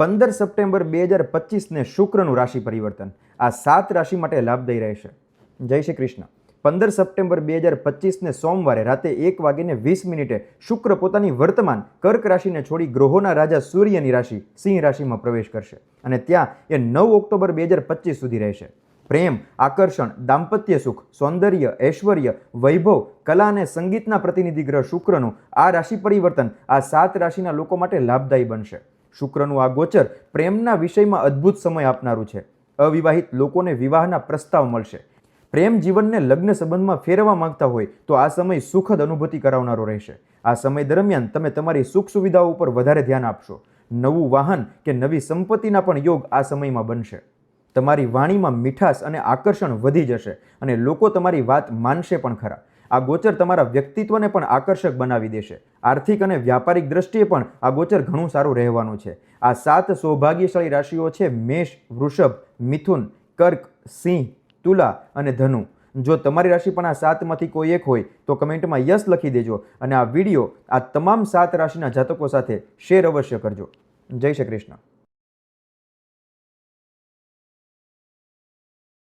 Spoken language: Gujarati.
પંદર સપ્ટેમ્બર બે હજાર પચીસને શુક્રનું રાશિ પરિવર્તન. આ સાત રાશિ માટે લાભદાયી રહેશે. જય શ્રી કૃષ્ણ. પંદર સપ્ટેમ્બર બે હજાર પચીસને સોમવારે રાતે એક વાગીને વીસ મિનિટે શુક્ર પોતાની વર્તમાન કર્ક રાશિને છોડી ગ્રહોના રાજા સૂર્યની રાશિ સિંહ રાશિમાં પ્રવેશ કરશે અને ત્યાં એ નવ ઓક્ટોબર બે હજાર પચીસ સુધી રહેશે. પ્રેમ, આકર્ષણ, દાંપત્ય સુખ, સૌંદર્ય, ઐશ્વર્ય, વૈભવ, કલા અને સંગીતના પ્રતિનિધિ ગ્રહ શુક્રનું આ રાશિ પરિવર્તન આ સાત રાશિના લોકો માટે લાભદાયી બનશે. શુક્રનું આ ગોચર પ્રેમના વિષયમાં અદ્ભુત સમય આપનારું છે. અવિવાહિત લોકોને વિવાહના પ્રસ્તાવ મળશે. પ્રેમ જીવનને લગ્ન સંબંધમાં ફેરવવા માંગતા હોય તો આ સમય સુખદ અનુભૂતિ કરાવનારો રહેશે. આ સમય દરમિયાન તમે તમારી સુખ સુવિધાઓ ઉપર વધારે ધ્યાન આપશો. નવું વાહન કે નવી સંપત્તિના પણ યોગ આ સમયમાં બનશે. તમારી વાણીમાં મીઠાશ અને આકર્ષણ વધી જશે અને લોકો તમારી વાત માનશે પણ ખરા. આ ગોચર તમારા વ્યક્તિત્વને પણ આકર્ષક બનાવી દેશે. આર્થિક અને વ્યાપારિક દ્રષ્ટિએ પણ આ ગોચર ઘણું સારું રહેવાનું છે. આ સાત સૌભાગ્યશાળી રાશિઓ છે મેષ, વૃષભ, મિથુન, કર્ક, સિંહ, તુલા અને ધનુ. જો તમારી રાશિ પણ આ સાતમાંથી કોઈ એક હોય, તો કમેન્ટમાં યસ લખી દેજો અને આ વીડિયો આ તમામ સાત રાશિના જાતકો સાથે શેર અવશ્ય કરજો. જય શ્રી કૃષ્ણ.